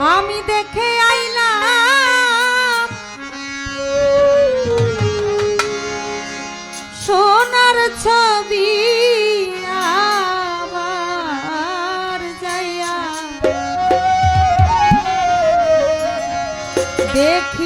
আমি দেখে আইলাম। সোনার ছবি যাইয়া দেখি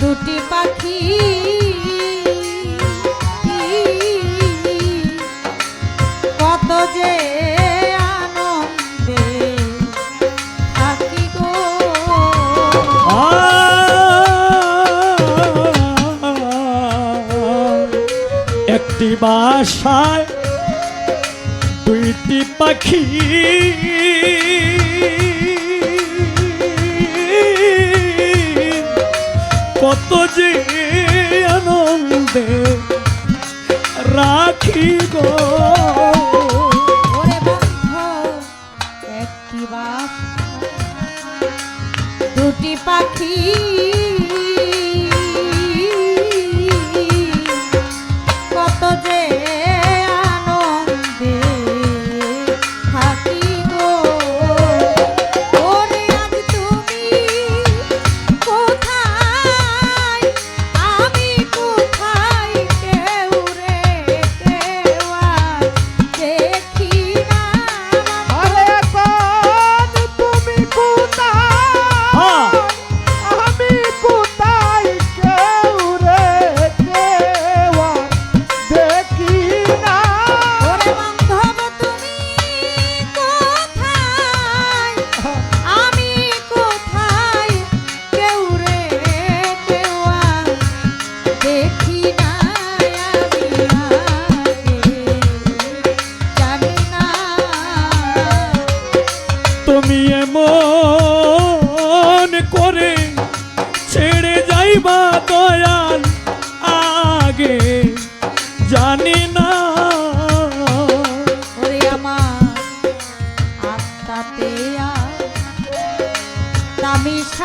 দুটি পাখি যে একটি বাসায় দুইটি পাখি। কত যে আনন্দে রাখি গো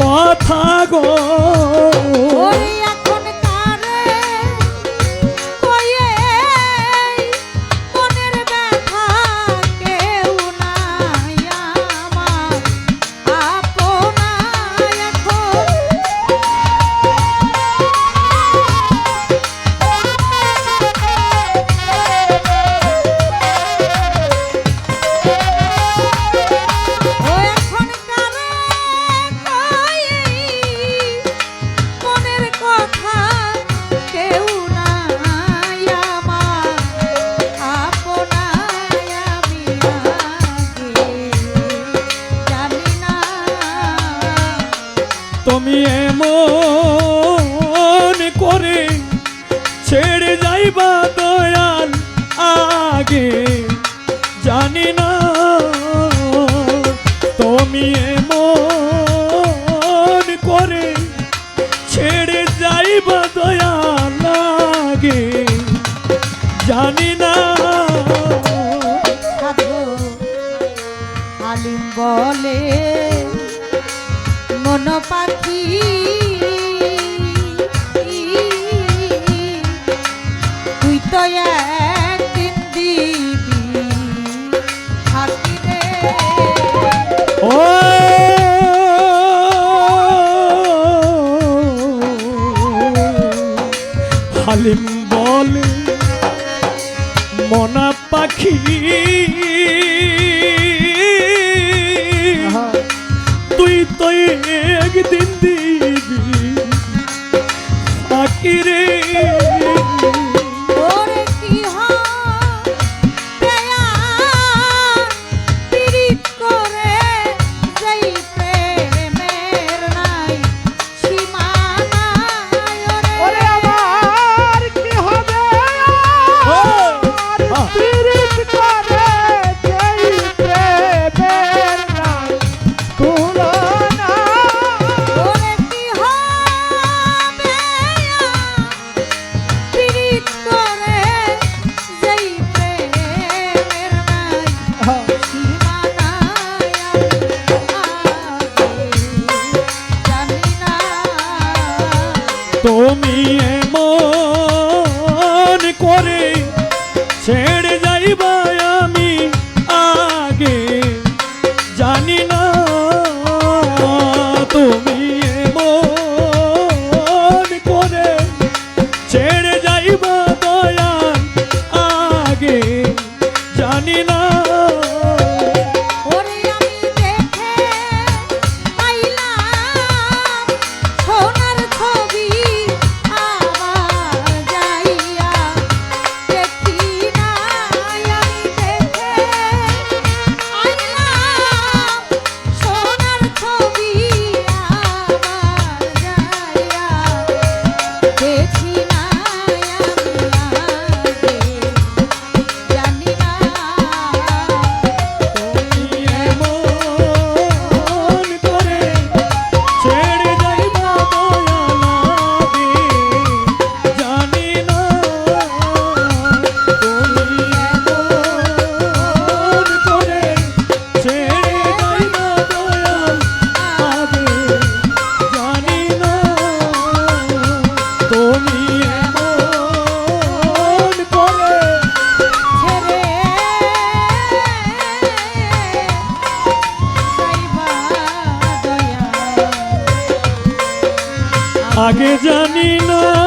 কথা গো। তুমি এমন করে ছেড়ে যাইবা দয়াল আগে। জানি না তুমি এমন করে ছেড়ে যাইবা দয়াল আগে। জানি না। বলে কোন পাখি। তুই তো একদিন দিবি হাতি রে ও হালিম বলে মনা পাখি। আগে জানি না।